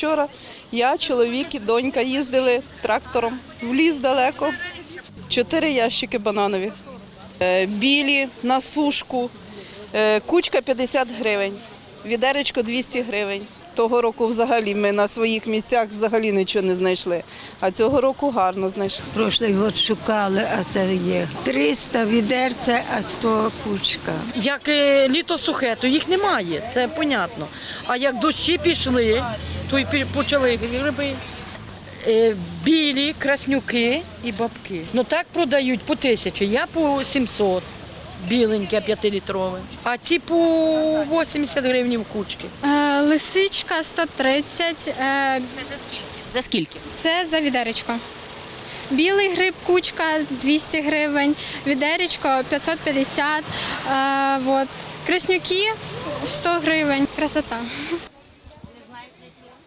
вчора. Я, чоловік і донька їздили трактором в ліс далеко. Чотири ящики бананові. Е, Білі на сушку. Е, Кучка 50 гривень, відеречко 200 гривень. Того року взагалі ми на своїх місцях взагалі нічого не знайшли. А цього року гарно знайшли. Прошлий год шукали, а це є 300 відерця, а 100 кучка. Як е, літо сухе, то їх немає, це понятно. А як дощі пішли, то й почали гриби. Е, Білі, краснюки і бабки. Ну так продають по тисячі. Я по 700, біленьке, п'ятилітрове. А ті по 80 гривень в кучки. Е, Лисичка 130, е, За скільки? це за відеречко. Білий гриб кучка 200 гривень, відеречко 550, е, вот. краснюки 100 гривень. Красота. দেখলাম